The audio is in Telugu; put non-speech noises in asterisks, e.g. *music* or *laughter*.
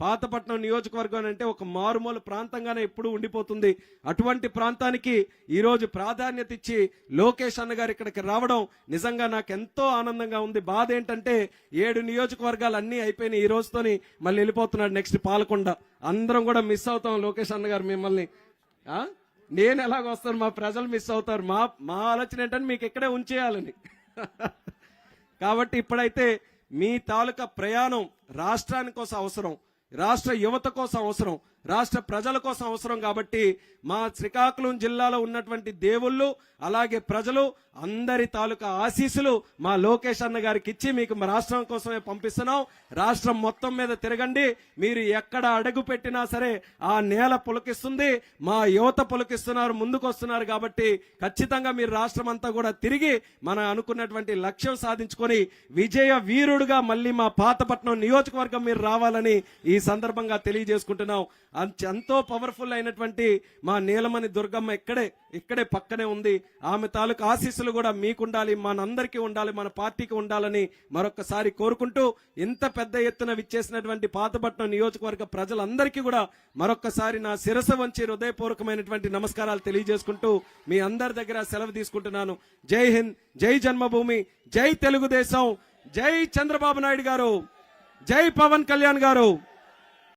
పాతపట్నం నియోజకవర్గం అంటే ఒక మారుమూల ప్రాంతంగానే ఎప్పుడు ఉండిపోతుంది. అటువంటి ప్రాంతానికి ఈరోజు ప్రాధాన్యత ఇచ్చి లోకేష్ అన్నగారు ఇక్కడికి రావడం నిజంగా నాకు ఎంతో ఆనందంగా ఉంది. బాధ ఏంటంటే ఏడు నియోజకవర్గాలు అన్నీ అయిపోయినాయి ఈ రోజుతోని మళ్ళీ వెళ్ళిపోతున్నాడు నెక్స్ట్ పాలకొండ. అందరం కూడా మిస్ అవుతాం లోకేష్ అన్నగారు మిమ్మల్ని. నేను ఎలాగ వస్తాను? మా ప్రజలు మిస్ అవుతారు. మా మా ఆలోచన ఏంటంటే మీకు ఇక్కడే ఉంచేయాలని. *laughs* కాబట్టి ఇప్పుడైతే మీ తాలూకా ప్రయాణం రాష్ట్రానికోసం అవసరం. రాష్ట్ర యువత కోసం అవసరం. రాష్ట్ర ప్రజల కోసం అవసరం కాబట్టి మా శ్రీకాకుళం జిల్లాలో ఉన్నటువంటి దేవుళ్ళు అలాగే ప్రజలు అందరి తాలూకా ఆశీస్సులు మా లోకేష్ అన్న గారికి ఇచ్చి మీకు మా రాష్ట్రం కోసమే పంపిస్తున్నాం. రాష్ట్రం మొత్తం మీద తిరగండి. మీరు ఎక్కడ అడుగు పెట్టినా సరే ఆ నేల పులకిస్తుంది మా యువత పులకిస్తున్నారు ముందుకు వస్తున్నారు కాబట్టి ఖచ్చితంగా మీరు రాష్ట్రం అంతా కూడా తిరిగి మనం అనుకున్నటువంటి లక్ష్యం సాధించుకొని విజయ వీరుడుగా మళ్ళీ మా పాతపట్నం నియోజకవర్గం మీరు రావాలని ఈ సందర్భంగా తెలియజేసుకుంటున్నాం. ఎంతో పవర్ఫుల్ అయినటువంటి మా నీలమణి దుర్గమ్మ ఇక్కడే ఇక్కడే పక్కనే ఉంది. ఆమె తాలూకు ఆశీస్సులు కూడా మీకుండాలి మనందరికీ ఉండాలి మన పార్టీకి ఉండాలని మరొకసారి కోరుకుంటూ ఇంత పెద్ద ఎత్తున విచ్చేసినటువంటి పాతపట్నం నియోజకవర్గ ప్రజలందరికీ కూడా మరొకసారి నా శిరస వంచి హృదయపూర్వకమైనటువంటి నమస్కారాలు తెలియజేసుకుంటూ మీ అందరి దగ్గర సెలవు తీసుకుంటున్నాను. జై హింద్ జై జన్మభూమి జై తెలుగుదేశం జై చంద్రబాబు నాయుడు గారు జై పవన్ కళ్యాణ్ గారు.